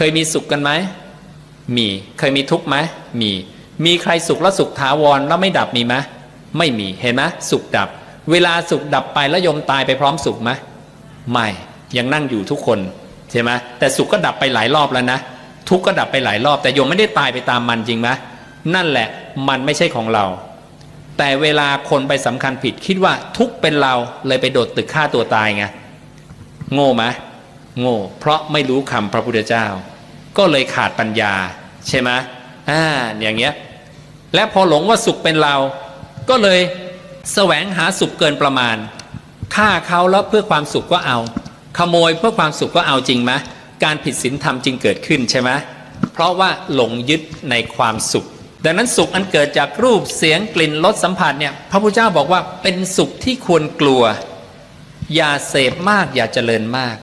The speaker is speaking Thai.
เคยมีสุขกันไหมมี เคยมีทุกข์ไหมมี มีใครสุขแล้วสุขถาวรแล้วไม่ดับมีไหมไม่มีเห็นไหมสุขดับ เวลาสุขดับไปแล้วยมตายไปพร้อมสุขไหมไม่ยังนั่งอยู่ทุกคนใช่ไหมแต่สุขก็ดับไปหลายรอบแล้วนะทุกข์ก็ดับไปหลายรอบ แต่โยมไม่ได้ตายไปตามมันจริงไหมนั่นแหละมันไม่ใช่ของเรา แต่เวลาคนไปสำคัญผิดคิดว่าทุกข์เป็นเราเลยไปโดดตึกฆ่าตัวตายไงโง่ไหม โง่ เพราะไม่รู้คำพระพุทธเจ้า ก็เลยขาดปัญญา ใช่ไหมอ่าอย่างเงี้ยและพอหลงว่าสุขเป็นเรา ก็เลยแสวงหาสุขเกินประมาณฆ่าเขาแล้วเพื่อความสุขก็เอา ขโมยเพื่อความสุขก็เอาจริงไหมการผิดศีลธรรมจึงเกิดขึ้นใช่ไหมเพราะว่าหลงยึดในความสุข ดังนั้นสุขอันเกิดจากรูปเสียงกลิ่นรสสัมผัสเนี่ยพระพุทธเจ้าบอกว่าเป็นสุขที่ควรกลัว อย่าเสพมากอย่าเจริญมาก